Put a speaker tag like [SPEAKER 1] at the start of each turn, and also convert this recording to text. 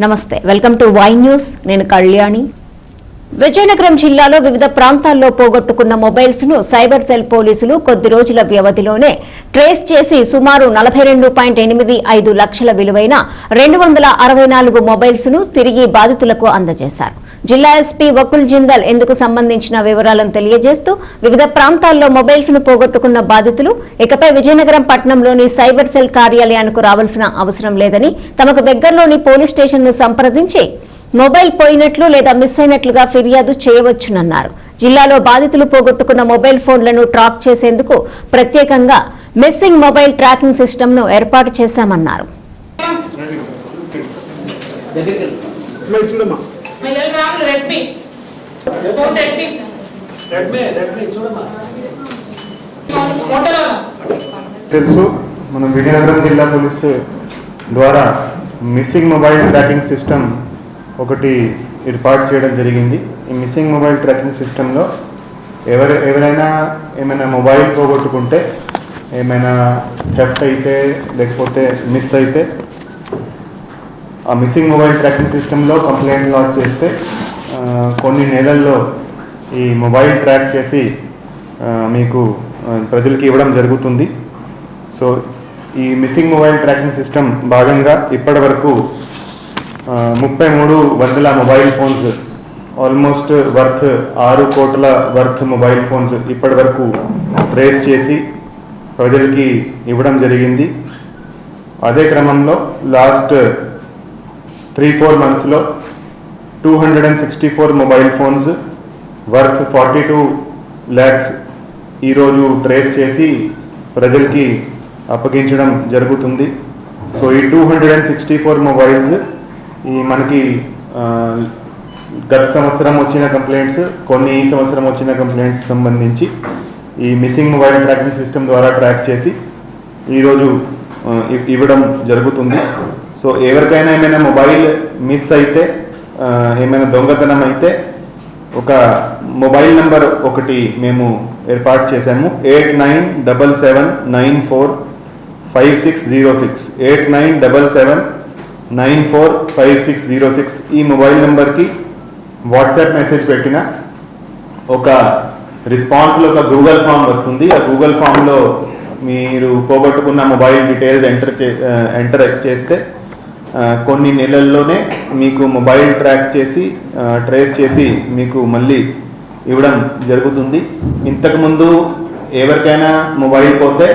[SPEAKER 1] నమస్తే welcome to Y news. నేను కళ్యాణి. విజయనగరం జిల్లాలో వివిధ ప్రాంతాల్లో పోగొట్టుకున్న మొబైల్స్ను సైబర్ సెల్ పోలీసులు కొద్ది రోజుల వ్యవధిలోనే ట్రేస్ చేసి సుమారు నలభై రెండు పాయింట్ ఎనిమిది ఐదు లక్షల విలువైన రెండు వందల అరవై నాలుగు మొబైల్స్ను తిరిగి బాధితులకు అందజేశారు. జిల్లా ఎస్పీ వకుల్ జిందల్ ఇందుకు సంబంధించిన వివరాలను తెలియజేస్తూ వివిధ ప్రాంతాల్లో మొబైల్స్ను పోగొట్టుకున్న బాధితులు ఇకపై విజయనగరం పట్టణంలోని సైబర్ సెల్ కార్యాలయానికి రావాల్సిన అవసరం లేదని తమకు దగ్గరలోని పోలీస్ స్టేషన్ను సంప్రదించి మొబైల్ పోయినట్లు లేదా మిస్ అయినట్లుగా ఫిర్యాదు చేయవచ్చునన్నారు. జిల్లాలో బాధితులు పోగొట్టుకున్న మొబైల్ ఫోన్లను ట్రాక్ చేసేందుకు ప్రత్యేకంగా మిస్సింగ్ మొబైల్ ట్రాకింగ్ సిస్టమ్ను ఏర్పాటు చేశామన్నారు.
[SPEAKER 2] Redmi phone Redmi
[SPEAKER 3] Redmi Redmi చూడమ్మా.
[SPEAKER 2] మోటరోలా
[SPEAKER 4] తెలుసు మనం విజయనగరం జిల్లా పోలీసు ద్వారా మిస్సింగ్ మొబైల్ ట్రాకింగ్ సిస్టమ్ ఒకటి ఏర్పాటు చేయడం జరిగింది. ఈ మిస్సింగ్ మొబైల్ ట్రాకింగ్ సిస్టంలో ఎవరు ఎవరైనా ఏమైనా మొబైల్ పోగొట్టుకుంటే ఏమైనా థెఫ్ట్ అయితే లేకపోతే మిస్ అయితే ఆ మిస్సింగ్ మొబైల్ ట్రాకింగ్ సిస్టంలో కంప్లైంట్ లాంచ్ చేస్తే కొన్ని నెలల్లో ఈ మొబైల్ ట్రాక్ చేసి మీకు ప్రజలకి ఇవ్వడం జరుగుతుంది. సో ఈ మిస్సింగ్ మొబైల్ ట్రాకింగ్ సిస్టమ్ భాగంగా ఇప్పటి వరకు ముప్పై మూడు వందల మొబైల్ ఫోన్స్ ఆల్మోస్ట్ వర్త్ ఆరు కోట్ల వర్త్ మొబైల్ ఫోన్స్ ఇప్పటి వరకు ట్రేస్ చేసి ప్రజలకి ఇవ్వడం జరిగింది. అదే క్రమంలో లాస్ట్ త్రీ ఫోర్ మంత్స్లో two hundred and sixty four mobile phones worth forty two lakhs ఈరోజు ట్రేస్ చేసి ప్రజలకి అప్పగించడం జరుగుతుంది. సో ఈ two hundred and sixty four mobiles ఈ మనకి గత సంవత్సరం వచ్చిన కంప్లైంట్స్ కొన్ని ఈ సంవత్సరం వచ్చిన కంప్లైంట్స్ సంబంధించి ఈ మిస్సింగ్ మొబైల్ ట్రాకింగ్ సిస్టమ్ ద్వారా ట్రాక్ చేసి ఈరోజు ఇవ్వడం జరుగుతుంది. సో ఎవరికైనా ఏమైనా మొబైల్ మిస్ అయితే ఏమైనా దొంగతనం అయితే ఒక మొబైల్ నంబర్ ఒకటి మేము ఏర్పాటు చేశాము. Eight nine double seven nine four five six zero six. Eight nine double seven nine four five six zero six. ఈ మొబైల్ నెంబర్కి వాట్సాప్ మెసేజ్ పెట్టిన ఒక రెస్పాన్స్లో ఒక గూగుల్ ఫామ్ వస్తుంది. ఆ గూగుల్ ఫామ్లో మీరు పోగొట్టుకున్న మొబైల్ డీటెయిల్స్ ఎంటర్ చే ఎంటర్ చేస్తే కొన్ని నెలల్లోనే మీకు మొబైల్ ట్రాక్ చేసి ట్రేస్ చేసి మీకు మళ్ళీ ఇవ్వడం జరుగుతుంది. ఇంతకుముందు ఎవరికైనా మొబైల్ పోతే